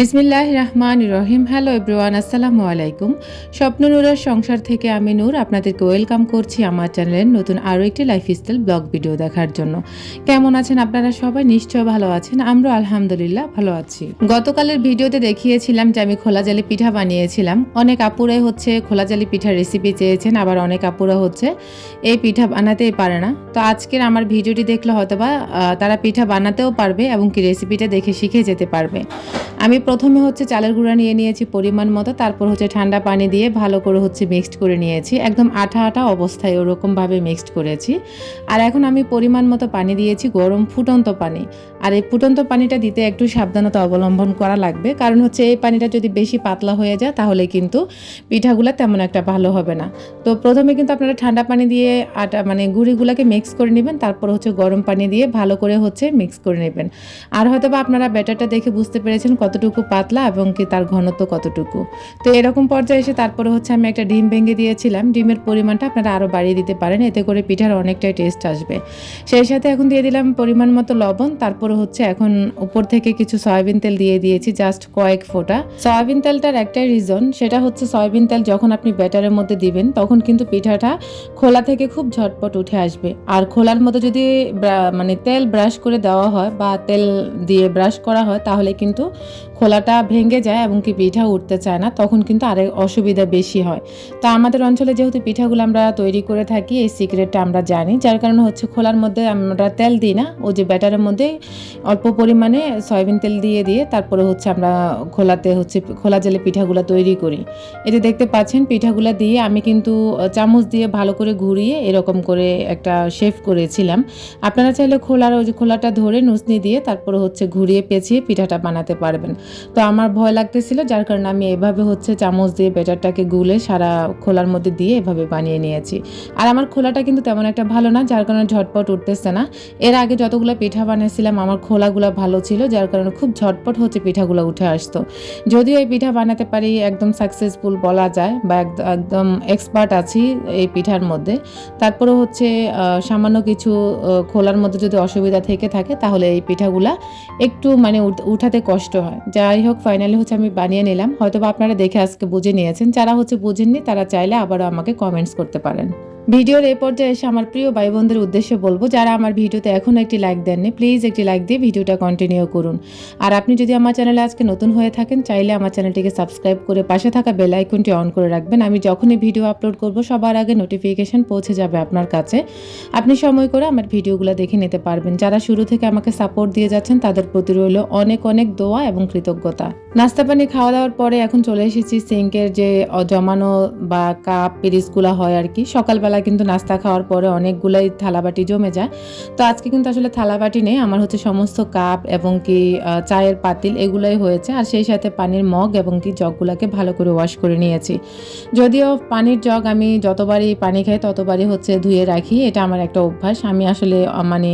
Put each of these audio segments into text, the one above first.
বিসমিল্লাহ রহমান রহিম। Hello everyone আসসালামু আলাইকুম। স্বপ্ন নূরের সংসার থেকে আমি নূর আপনাদেরকে ওয়েলকাম করছি আমার চ্যানেলের নতুন আরও একটি লাইফস্টাইল ব্লগ ভিডিও দেখার জন্য। কেমন আছেন আপনারা সবাই? নিশ্চয় ভালো আছেন। আমরা আলহামদুলিল্লাহ ভালো আছি। গতকালের ভিডিওতে দেখিয়েছিলাম যে আমি খোলা জালি পিঠা বানিয়েছিলাম। অনেক আপুরাই হচ্ছে খোলা জালি পিঠার রেসিপি চেয়েছেন, আবার অনেক আপুরা হচ্ছে এই পিঠা বানাতেই পারে না। তো আজকের আমার ভিডিওটি দেখলে হয়তোবা তারা পিঠা বানাতেও পারবে এবং কি রেসিপিটা দেখে শিখে যেতে পারবে। আমি প্রথমে হচ্ছে চালের গুঁড়া নিয়ে নিয়েছি পরিমাণ মতো, তারপর হচ্ছে ঠান্ডা পানি দিয়ে ভালো করে হচ্ছে মিক্সড করে নিয়েছি। একদম আঠা আঠা অবস্থায় ওরকমভাবে মিক্সড করেছি। আর এখন আমি পরিমাণ মতো পানি দিয়েছি, গরম ফুটন্ত পানি। আর এই ফুটন্ত পানিটা দিতে একটু সাবধানতা অবলম্বন করা লাগবে, কারণ হচ্ছে এই পানিটা যদি বেশি পাতলা হয়ে যায়, তাহলে কিন্তু পিঠাগুলো তেমন একটা ভালো হবে না। তো প্রথমে কিন্তু আপনারা ঠান্ডা পানি দিয়ে আটা মানে গুঁড়িগুলোকে মিক্স করে নেবেন, তারপর হচ্ছে গরম পানি দিয়ে ভালো করে হচ্ছে মিক্স করে নেবেন। আর হয়তো বা আপনারা ব্যাটারটা দেখে বুঝতে পেরেছেন কতটুকু পাতলা এবং কি তার ঘনত্ব কতটুকু। তো এরকম পর্যায়ে এসে তারপরে হচ্ছে আমি একটা ডিম ভেঙে দিয়েছিলাম। ডিমের পরিমাণটা আপনারা আরও বাড়িয়ে দিতে পারেন, এতে করে পিঠার অনেকটাই টেস্ট আসবে। সেই সাথে এখন দিয়ে দিলাম পরিমাণ মতো লবণ, তারপরে হচ্ছে এখন উপর থেকে কিছু সয়াবিন তেল দিয়ে দিয়েছি জাস্ট কয়েক ফোঁটা। সয়াবিন তেলটার একটাই রিজন সেটা হচ্ছে সয়াবিন তেল যখন আপনি ব্যাটারের মধ্যে দিবেন, তখন কিন্তু পিঠাটা খোলা থেকে খুব ঝটপট উঠে আসবে। আর খোলার মধ্যে যদি মানে তেল ব্রাশ করে দেওয়া হয় বা তেল দিয়ে ব্রাশ করা হয়, তাহলে কিন্তু খোলাটা ভেঙে যায় এবং কি পিঠা উঠতে চায় না, তখন কিন্তু আরেক অসুবিধা বেশি হয়। তো আমাদের অঞ্চলে যেহেতু পিঠাগুলো আমরা তৈরি করে থাকি, এই সিক্রেটটা আমরা জানি। যার কারণে হচ্ছে খোলার মধ্যে আমরা তেল দিই না, ওই যে ব্যাটারের মধ্যে অল্প পরিমাণে সয়াবিন তেল দিয়ে দিয়ে তারপরে হচ্ছে আমরা খোলাতে হচ্ছে, খোলা জেলে পিঠাগুলো তৈরি করি। যে দেখতে পাচ্ছেন, পিঠাগুলো দিয়ে আমি কিন্তু চামচ দিয়ে ভালো করে ঘুরিয়ে এরকম করে একটা শেফ করেছিলাম। আপনারা চাইলে খোলার ওই যে খোলাটা ধরে নুসনি দিয়ে তারপরে হচ্ছে ঘুরিয়ে পেঁচিয়ে পিঠাটা বানাতে পারবেন। তো আমার ভয় লাগতেছিল, যার কারণে আমি এভাবে হচ্ছে চামচ দিয়ে ব্যাটারটাকে গুলে সারা খোলার মধ্যে দিয়ে এভাবে বানিয়ে নিয়েছি। আর আমার খোলাটা কিন্তু তেমন একটা ভালো না, যার কারণে ঝটপট উঠতেছে না। এর আগে যতগুলো পিঠা বানিয়েছিলাম আমার খোলাগুলো ভালো ছিল, যার কারণে খুব ঝটপট হচ্ছে পিঠাগুলো উঠে আসতো। যদিও এই পিঠা বানাতে পারি, একদম সাকসেসফুল বলা যায়, বা একদ- একদম এক্সপার্ট আছি এই পিঠার মধ্যে। তারপরে হচ্ছে সামান্য কিছু খোলার মধ্যে যদি অসুবিধা থেকে থাকে, তাহলে এই পিঠাগুলা একটু মানে উঠ- উঠাতে কষ্ট হয়। যাই হোক ফাইনালি হচ্ছে আমি বানিয়ে নিলাম। হয়তো আপনারা দেখে আজকে বুঝে নিয়েছেন। যারা হচ্ছে বুঝেননি, তারা চাইলে আবারও আমাকে কমেন্টস করতে পারেন। ভিডিওর এই পর্যায়ে এসে আমার প্রিয় ভাই বোনদের উদ্দেশ্যে বলব, যারা আমার ভিডিওতে এখনও একটি লাইক দেননি প্লিজ একটি লাইক দিয়ে ভিডিওটা কন্টিনিউ করুন। আর আপনি যদি আমার চ্যানেলে আজকে নতুন হয়ে থাকেন, চাইলে আমার চ্যানেলটিকে সাবস্ক্রাইব করে পাশে থাকা বেল আইকনটি অন করে রাখবেন। আমি যখনই ভিডিও আপলোড করব, সবার আগে নোটিফিকেশন পৌঁছে যাবে আপনার কাছে। আপনি সময় করে আমার ভিডিওগুলো দেখে নিতে পারবেন। যারা শুরু থেকে আমাকে সাপোর্ট দিয়ে যাচ্ছেন, তাদের প্রতি রইল অনেক অনেক দোয়া এবং কৃতজ্ঞতা। নাস্তা পানি খাওয়া দাওয়ার পরে এখন চলে এসেছি সিঙ্কের যে জমানো বা কাপ পিরিসগুলো হয় আর কি। সকালবেলা কিন্তু নাস্তা খাওয়ার পরে অনেকগুলাই থালাবাটি জমে যায়। তো আজকে কিন্তু আসলে থালাবাটি নেই, আমার হচ্ছে সমস্ত কাপ এবং কি চায়ের পাতিল এগুলোই হয়েছে। আর সেই সাথে পানির মগ এবং কি জগগুলোকে ভালো করে ওয়াশ করে নিয়েছি। যদিও পানির জগ আমি যতবারই পানি খাই, ততবারই হচ্ছে ধুয়ে রাখি। এটা আমার একটা অভ্যাস। আমি আসলে মানে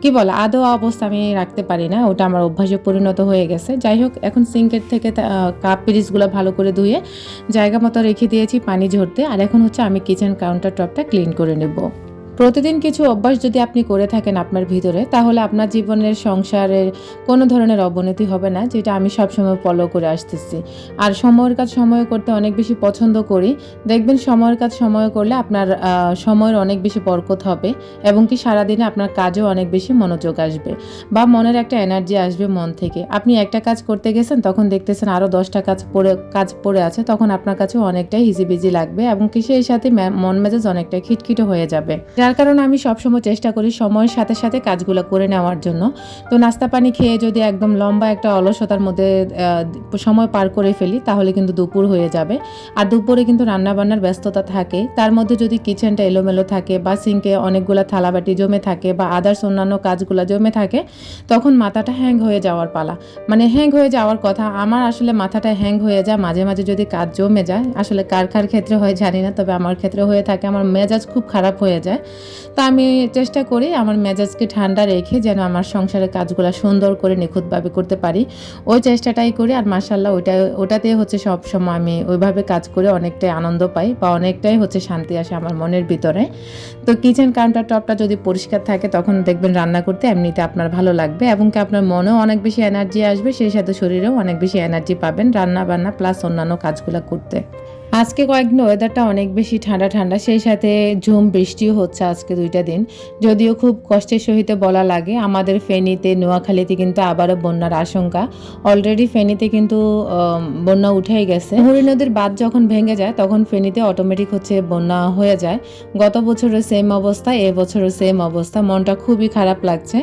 কি বলে, আদৌ অবস্থা আমি রাখতে পারি না। ওটা আমার অভ্যাসে পরিণত হয়ে গেছে। যাই হোক, এখন সিঙ্কের থেকে কাপ পিরিসগুলো ভালো করে ধুয়ে জায়গা মতো রেখে দিয়েছি পানি ঝরতে। আর এখন হচ্ছে আমি কিচেন কাউন্টার টপটা ক্লিন করে নেব। প্রতিদিন কিছু অভ্যাস যদি আপনি করে থাকেন আপনার ভিতরে, তাহলে আপনার জীবনের সংসারের কোনো ধরনের অবনতি হবে না, যেটা আমি সবসময় ফলো করে আসতেছি। আর সময়ের কাজ সময় করতে অনেক বেশি পছন্দ করি। দেখবেন সময়ের কাজ সময় করলে আপনার সময়ের অনেক বেশি বরকত হবে এবং কি সারাদিনে আপনার কাজেও অনেক বেশি মনোযোগ আসবে বা মনের একটা এনার্জি আসবে মন থেকে। আপনি একটা কাজ করতে গেছেন, তখন দেখতেছেন আরও দশটা কাজ পড়ে কাজ পড়ে আছে, তখন আপনার কাছে অনেকটাই হিজিবিজি লাগবে এবং কি সেই সাথে মন মেজাজ অনেকটা খিটখিটে হয়ে যাবে। কারণে আমি সবসময় চেষ্টা করি সময়ের সাথে সাথে কাজগুলো করে নেওয়ার জন্য। তো নাস্তা পানি খেয়ে যদি একদম লম্বা একটা অলসতার মধ্যে সময় পার করে ফেলি, তাহলে কিন্তু দুপুর হয়ে যাবে। আর দুপুরে কিন্তু রান্না বান্নার ব্যস্ততা থাকে। তার মধ্যে যদি কিচেনটা এলোমেলো থাকে বা সিঙ্কে অনেকগুলো থালাবাটি জমে থাকে বা আদার্স অন্যান্য কাজগুলো জমে থাকে, তখন মাথাটা হ্যাং হয়ে যাওয়ার পালা। মানে হ্যাং হয়ে যাওয়ার কথা, আমার আসলে মাথাটা হ্যাং হয়ে যায়, মাঝে মাঝে যদি কাজ জমে যায়, আসলে কার কার ক্ষেত্রে হয় জানি না, তবে আমার ক্ষেত্রে হয়ে থাকে, আমার মেজাজ খুব খারাপ হয়ে যায়। তো আমি চেষ্টা করি আমার মেজাজকে ঠান্ডা রেখে যেন আমার সংসারের কাজগুলো সুন্দর করে নিখুঁতভাবে করতে পারি। ওই চেষ্টাটাই করি আর মাসাল্লাহ ওইটা, ওটাতে হচ্ছে সব সময় আমি ওইভাবে কাজ করে অনেকটাই আনন্দ পাই বা অনেকটাই হচ্ছে শান্তি আসে আমার মনের ভিতরে। তো কিচেন কাউন্টার টপটা যদি পরিষ্কার থাকে তখন দেখবেন রান্না করতে এমনিতে আপনার ভালো লাগবে এবং কি আপনার মনেও অনেক বেশি এনার্জি আসবে, সেই সাথে শরীরেও অনেক বেশি এনার্জি পাবেন রান্না বান্না প্লাস অন্যান্য কাজগুলো করতে। আজকে কয়েকদিন ওয়েদারটা অনেক বেশি ঠান্ডা ঠান্ডা, সেই সাথে ঝুম, বৃষ্টিও হচ্ছে আজকে দুইটা দিন। যদিও খুব কষ্টের সহিত বলা লাগে, আমাদের ফেনীতে, নোয়াখালীতে কিন্তু আবারও বন্যার আশঙ্কা। অলরেডি ফেনীতে কিন্তু বন্যা উঠেই গেছে। হরি নদীর বাঁধ যখন ভেঙে যায়, তখন ফেনীতে অটোমেটিক হচ্ছে বন্যা হয়ে যায়। গত বছরও সেম অবস্থা, এ বছরের সেম অবস্থা। মনটা খুবই খারাপ লাগছে।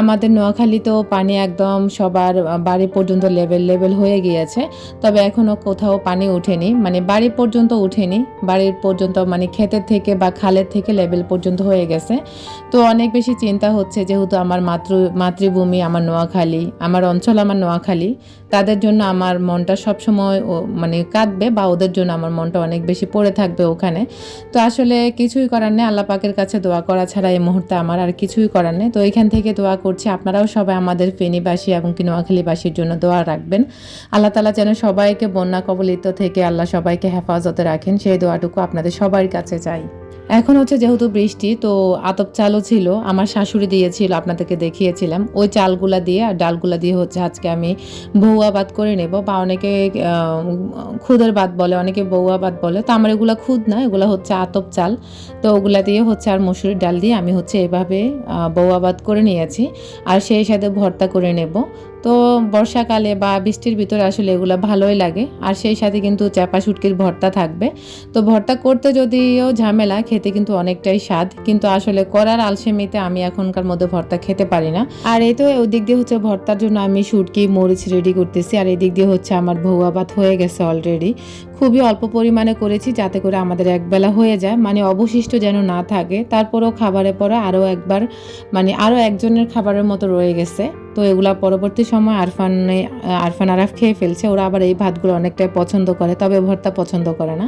আমাদের নোয়াখালী তো পানি একদম সবার বাড়ি পর্যন্ত লেভেল লেভেল হয়ে গিয়েছে। তবে এখনও কোথাও পানি ওঠেনি মানে বাড়ি পর্যন্ত ওঠেনি বাড়ির পর্যন্ত মানে ক্ষেতের থেকে বা খালের থেকে লেভেল পর্যন্ত হয়ে গেছে। তো অনেক বেশি চিন্তা হচ্ছে যেহেতু আমার মাতৃ, মাতৃভূমি আমার নোয়াখালী, আমার অঞ্চল আমার নোয়াখালী। তাদের জন্য আমার মনটা সবসময় মানে কাঁদবে বা ওদের জন্য আমার মনটা অনেক বেশি পড়ে থাকবে ওখানে। তো আসলে কিছুই করার নেই, আল্লাহ পাকের কাছে দোয়া করা ছাড়া এই মুহূর্তে আমার আর কিছুই করার নেই। তো এখান থেকে দোয়া করছি, আপনারাও সবাই আমাদের ফেনীবাসী এবং কি নোয়াখালীবাসীর জন্য দোয়া রাখবেন। আল্লাহ তালা যেন সবাইকে বন্যা কবলিত থেকে আল্লাহ সবাইকে হেফাজতে রাখেন, সেই দোয়াটুকু আপনাদের সবার কাছে চাই। এখন হচ্ছে যেহেতু বৃষ্টি, তো আতপ চালও ছিল, আমার শাশুড়ি দিয়েছিল, আপনাদেরকে দেখিয়েছিলাম। ওই চালগুলা দিয়ে আর ডালগুলা দিয়ে হচ্ছে আজকে আমি বৌয়া বাদ করে নেব। বা অনেকে খুদের বাদ বলে, অনেকে বৌয়া বাদ বলে। তো আমার এগুলো খুদ না, এগুলো হচ্ছে আতপ চাল। তো ওগুলা দিয়ে হচ্ছে আর মসুরির ডাল দিয়ে আমি হচ্ছে এভাবে বৌয়া বাদ করে নিয়েছি। আর সেই সাথে ভর্তা করে নেব। তো বর্ষাকালে বা বৃষ্টির ভিতরে আসলে এগুলো ভালোই লাগে। আর সেই সাথে কিন্তু চাপা শুটকির ভর্তা থাকবে। তো ভর্তা করতে যদিও ঝামেলা, খেতে কিন্তু অনেকটাই স্বাদ। কিন্তু আসলে করার আলসেমিতে আমি এখনকার মধ্যে ভর্তা খেতে পারি না। আর এই তো ওই দিক দিয়ে হচ্ছে ভর্তার জন্য আমি শুটকি, মরিচ রেডি করতেছি। আর এদিক দিক দিয়ে হচ্ছে আমার ভৌয়া ভাত হয়ে গেছে অলরেডি খুবই অল্প পরিমাণে করেছি যাতে করে আমাদের একবেলা হয়ে যায়। মানে অবশিষ্ট যেন না থাকে। তারপরেও খাবারের পরে আরও একবার মানে আরও একজনের খাবারের মতো রয়ে গেছে। তো এগুলা পরবর্তী সময় আরফানে, আরফান আরাফ খেয়ে ফেলছে। ওরা আবার এই ভাতগুলো অনেকটাই পছন্দ করে, তবে ভর্তা পছন্দ করে না।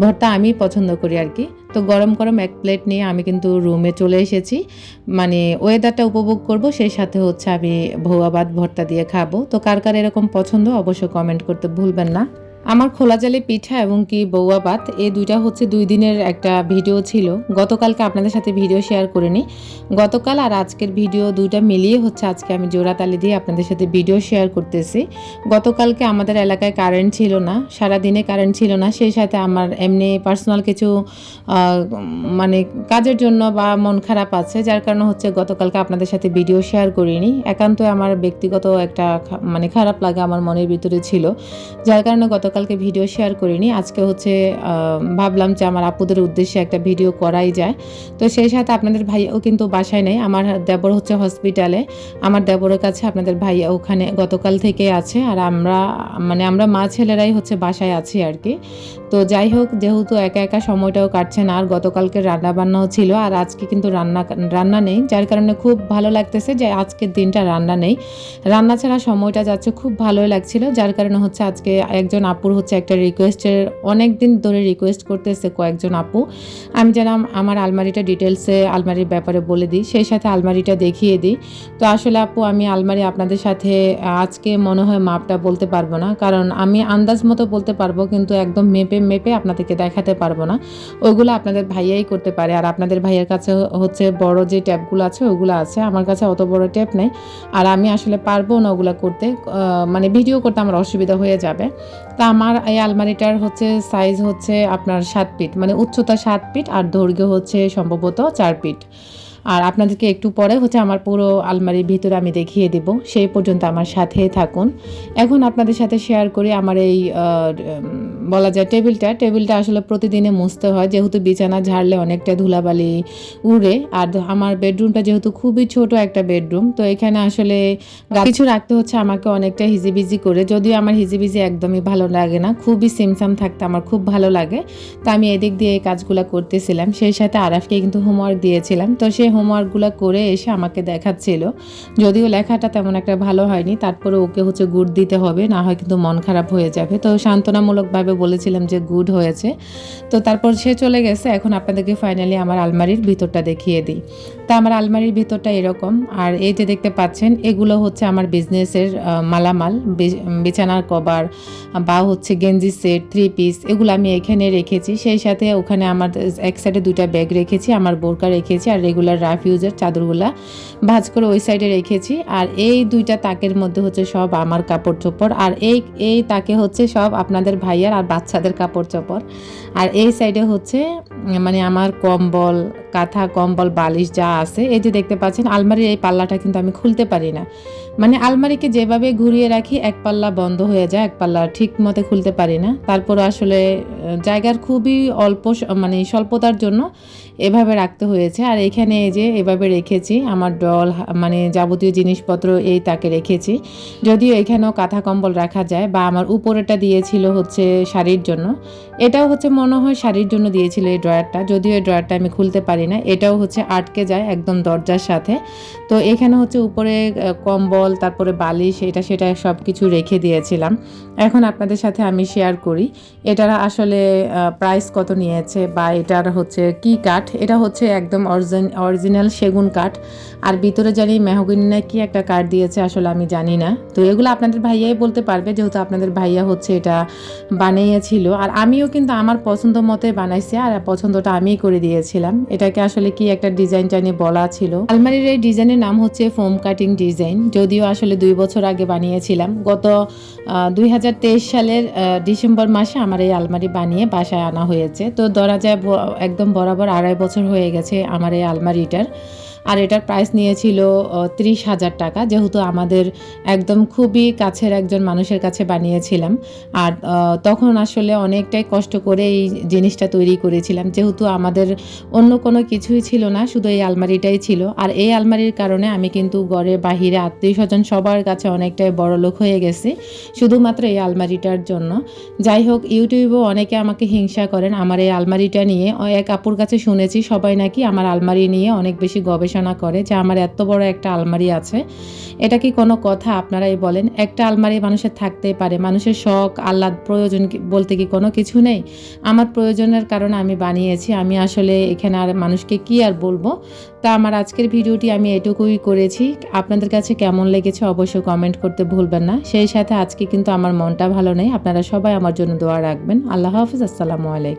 ভর্তা আমি পছন্দ করি আর কি। তো গরম গরম এক প্লেট নিয়ে আমি কিন্তু রুমে চলে এসেছি। মানে ওয়েদারটা উপভোগ করব, সেই সাথে হচ্ছে আমি ভৌয়া ভাত ভর্তা দিয়ে খাব। তো কার কার এরকম পছন্দ অবশ্যই কমেন্ট করতে ভুলবেন না। আমার খোলা জালে পিঠা এবং কি বৌয়া ভাত এই দুইটা হচ্ছে দুই দিনের একটা ভিডিও ছিল। গতকালকে আপনাদের সাথে ভিডিও শেয়ার করে নিই গতকাল আর আজকের ভিডিও দুইটা মিলিয়ে হচ্ছে আজকে আমি জোড়াতালি দিয়ে আপনাদের সাথে ভিডিও শেয়ার করতেছি। গতকালকে আমাদের এলাকায় কারেন্ট ছিল না সারা দিনে কারেন্ট ছিল না, সেই সাথে আমার এমনি পার্সোনাল কিছু মানে কাজের জন্য বা মন খারাপ আছে, যার কারণে হচ্ছে গতকালকে আপনাদের সাথে ভিডিও শেয়ার করিনি। একান্ত আমার ব্যক্তিগত একটা মানে খারাপ লাগে আমার মনের ভিতরে ছিল, যার কারণে গতকালকে ভিডিও শেয়ার করিনি। আজকে হচ্ছে ভাবলাম যে আমার আপুদের উদ্দেশ্যে একটা ভিডিও করাই যায়। তো সেই সাথে আপনাদের ভাইয়াও কিন্তু বাসায় নেই। আমার দেবর হচ্ছে হসপিটালে আমার দেবরের কাছে আপনাদের ভাইয়া ওখানে গতকাল থেকে আছে। আর আমরা মানে আমরা মা ছেলেরাই হচ্ছে বাসায় আছি আর কি। তো যাই হোক, যেহেতু একা একা সময়টাও কাটছে না, আর গতকালকে রান্না বান্নাও ছিল, আর আজকে কিন্তু রান্না রান্না নেই। যার কারণে খুব ভালো লাগতেছে যে আজকের দিনটা রান্না নেই। রান্না ছাড়া সময়টা যাচ্ছে, খুব ভালোই লাগছিল। যার কারণে হচ্ছে আজকে একজন আপুর হচ্ছে একটা রিকোয়েস্টের অনেক দিন ধরে রিকোয়েস্ট করতেছে কয়েকজন আপু। আমি যেন আমার আলমারিটা ডিটেলসে আলমারির ব্যাপারে বলে দিই, সেই সাথে আলমারিটা দেখিয়ে দিই। তো আসলে আপু, আমি আলমারি আপনাদের সাথে আজকে মনে হয় মাপটা বলতে পারব না, কারণ আমি আন্দাজ মতো বলতে পারব, কিন্তু একদম মেপে মেপে আপনাদেরকে দেখাতে পারব না। ওগুলো আপনাদের ভাইয়াই করতে পারে, আর আপনাদের ভাইয়ের কাছে হচ্ছে বড় যে ট্যাপগুলো আছে, ওগুলো আছে। আমার কাছে অত বড় ট্যাপ নেই, আর আমি আসলে পারব না ওগুলো করতে। মানে ভিডিও করতে আমার অসুবিধা হয়ে যাবে। তা আমার এই আলমারিটার হচ্ছে সাইজ হচ্ছে আপনার সাত পিট মানে উচ্চতা সাত পিট আর দৈর্ঘ্য হচ্ছে সম্ভবত চার ফিট আর আপনাদেরকে একটু পরে হচ্ছে আমার পুরো আলমারির ভিতরে আমি দেখিয়ে দেব। সেই পর্যন্ত আমার সাথে থাকুন। এখন আপনাদের সাথে শেয়ার করি আমার এই বলা যায় টেবিলটা। টেবিলটা আসলে প্রতিদিনে মুছতে হয়। যেহেতু বিছানা ঝাড়লে অনেকটা ধুলাবালি উড়ে। আর আমার বেডরুমটা যেহেতু খুবই ছোট একটা বেডরুম তো এখানে আসলে কিছু রাখতে হচ্ছে আমাকে অনেকটা হিজিবিজি করে। যদিও আমার হিজিবিজি একদমই ভালো লাগে না। খুবই সিমসাম থাকতে আমার খুব ভালো লাগে। তো আমি এদিক দিয়ে এই কাজগুলো করতেছিলাম। সেই সাথে আরাফকে কিন্তু হোমওয়ার্ক দিয়েছিলাম। তো সেই হোমওয়ার্কগুলো করে এসে আমাকে দেখাচ্ছিল। যদিও লেখাটা তেমন একটা ভালো হয়নি, তারপরে ওকে হচ্ছে গুড দিতে হবে, না হয় কিন্তু মন খারাপ হয়ে যাবে। তো সান্ত্বনামূলকভাবে বলেছিলাম যে গুড হয়েছে। তো তারপর সে চলে গেছে, এখন আপনাদেরকে ফাইনালি আমার আলমারির ভিতরটা দেখিয়ে দিই। তা আমার আলমারির ভিতরটা এরকম, আর এই যে দেখতে পাচ্ছেন, এগুলো হচ্ছে আমার বিজনেসের মালামাল বিছানার কভার, বা হচ্ছে গেঞ্জি সেট থ্রি পিস এগুলো আমি এখানে রেখেছি। সেই সাথে ওখানে আমার এক সাইডে দুইটা ব্যাগ রেখেছি, আমার বোরকা রেখেছি, আর রেগুলার রাফ ইউজের চাদরগুলা ভাজ করে ওই সাইডে রেখেছি। আর এই দুইটা তাকের মধ্যে হচ্ছে সব আমার কাপড় চোপড়। আর এই এই তাকে হচ্ছে সব আপনাদের ভাইয়ার আর বাচ্চাদের কাপড় চোপড়। আর এই সাইডে হচ্ছে মানে আমার কম্বল, কাঁথা, কম্বল, বালিশ যা আছে, এই যে দেখতে পাচ্ছেন, আলমারির এই পাল্লাটা কিন্তু আমি খুলতে পারি না। মানে আলমারিকে যেভাবে ঘুরিয়ে রাখি এক পাল্লা বন্ধ হয়ে যায় এক পাল্লা ঠিক মতো খুলতে পারি না। তারপর আসলে জায়গার খুবই অল্প মানে স্বল্পতার জন্য এভাবে রাখতে হয়েছে। আর এখানে এই যে এভাবে রেখেছি আমার ডল মানে যাবতীয় জিনিসপত্র এই তাকে রেখেছি। যদিও এখানেও কাঁথা কম্বল রাখা যায় বা আমার উপরেটা দিয়েছিল হচ্ছে শাড়ির জন্য। এটাও হচ্ছে মনে হয় শাড়ির জন্য দিয়েছিল এই ড্রয়ারটা। যদিও এই ড্রয়ারটা আমি খুলতে পারি না এটাও হচ্ছে আটকে যায় একদম দরজার সাথে। তো এখানে হচ্ছে উপরে আহ, কম্বল তারপরে বালিশ, এটা সেটা সব কিছু রেখে দিয়েছিলাম। এখন আপনাদের সাথে আমি শেয়ার করি, এটার আসলে প্রাইস কত নিয়েছে বা এটার হচ্ছে কি কাঠ? এটা হচ্ছে একদম অরিজিনাল সেগুন কাঠ। আর ভিতরে জানি মেহগিনি না কি একটা কাঠ দিয়েছে আসলে আমি জানি না। তো এগুলো আপনাদের ভাইয়াই বলতে পারবে, যেহেতু আপনাদের ভাইয়া হচ্ছে এটা বানিয়েছিল। আর আমিও কিন্তু আমার পছন্দ মতে বানাইছি, আর পছন্দটা আমিই করে দিয়েছিলাম। এটাকে আসলে কি একটা ডিজাইন জানি বলা ছিল। আলমারির এই ডিজাইনের নাম হচ্ছে ফোম কাটিং ডিজাইন যদিও আসলে দুই বছর আগে বানিয়েছিলাম, গত দুই হাজার তেইশ সালের ডিসেম্বর মাসে আমার এই আলমারি বানিয়ে বাসায় আনা হয়েছে। তো ধরা যায় একদম বরাবর আড়াই বছর হয়ে গেছে আমার এই আলমারিটার। আর এটার প্রাইস নিয়েছিল ত্রিশ হাজার টাকা, যেহেতু আমাদের একদম খুবই কাছের একজন মানুষের কাছে বানিয়েছিলাম। আর তখন আসলে অনেকটাই কষ্ট করে এই জিনিসটা তৈরি করেছিলাম, যেহেতু আমাদের অন্য কোনো কিছুই ছিল না, শুধু এই আলমারিটাই ছিল। আর এই আলমারির কারণে আমি কিন্তু ঘরে বাহিরে আত্মীয় স্বজন সবার কাছে অনেকটাই বড় লোক হয়ে গেছি, শুধুমাত্র এই আলমারিটার জন্য। যাই হোক, ইউটিউবেও অনেকে আমাকে হিংসা করেন, আমার এই আলমারিটা নিয়ে, এক আপুর কাছে শুনেছি, সবাই নাকি আমার আলমারি নিয়ে অনেক বেশি গবেষণা করে যে আমার এত বড় একটা আলমারি আছে। এটা কি কোনো কথা? আপনারাই বলেন। একটা আলমারি মানুষের থাকতেই পারে। মানুষের শখ, আহ্লাদ, প্রয়োজন বলতে কি কোনো কিছু নেই? আমার প্রয়োজনের কারণে আমি বানিয়েছি। আমি আসলে এখানে আর মানুষকে কি আর বলব? তা আমার আজকের ভিডিওটি আমি এটুকুই করেছি। আপনাদের কাছে কেমন লেগেছে অবশ্যই কমেন্ট করতে ভুলবেন না। সেই সাথে আজকে কিন্তু আমার মনটা ভালো নেই। আপনারা সবাই আমার জন্য দোয়া রাখবেন। আল্লাহ হাফিজ। আসসালামু আলাইকুম।